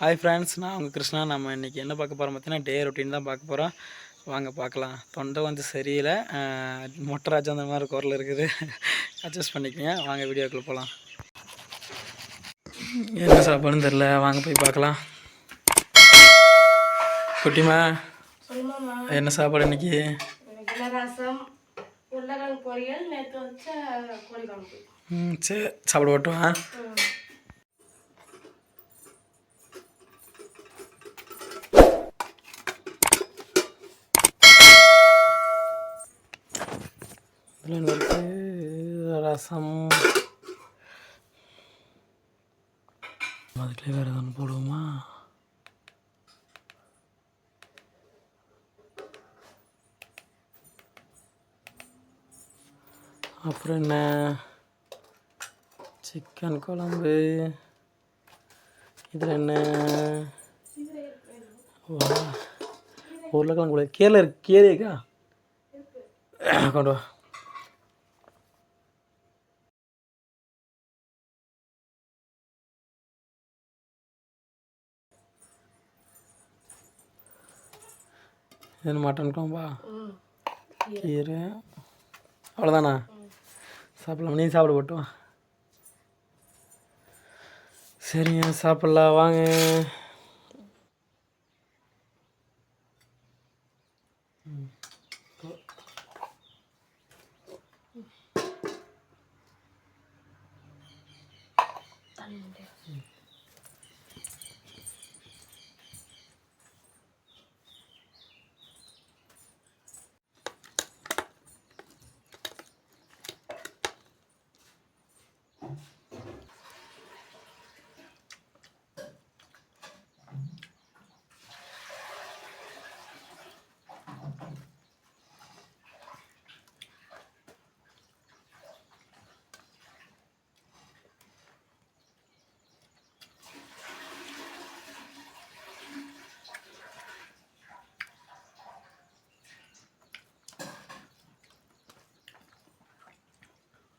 Hi friends நான் உங்கள் கிருஷ்ணா. நம்ம இன்றைக்கி என்ன பார்க்க போகிறோம் பார்த்தீங்கன்னா டே ரொட்டீன் தான் பார்க்க போகிறோம் வாங்க பார்க்கலாம். தொண்டை வந்து சரியில்லை. அஹ், மொட்டை ராஜா அந்த மாதிரி குரல் இருக்குது. அட்ஜஸ்ட் பண்ணிக்கங்க. வாங்க வீடியோக்குள்ளே போகலாம் என்ன சாப்பாடுன்னு தெரில வாங்க போய் பார்க்கலாம். குட்டிமா என்ன சாப்பாடு இன்னைக்கு? எனக்கு ரசம் உருளைக்கிழங்கு ம். இதில் ரசம். அதுக்குள்ளே வேறு எதுவும் போடுவோமா? அப்புறம் என்ன? சிக்கன் குழம்பு. இதில் என்ன? உருளைக்கிழங்கு கூட கீரை இருக்கு கீரை கொண்டு வா. என்ன மட்டன் குழம்பா? கீரை. அவ்வளோதானா சாப்பிடலாம். நீ சாப்பிட போட்டுவா சரிங்க சாப்பிட்லாம். வாங்க. தண்ணி know.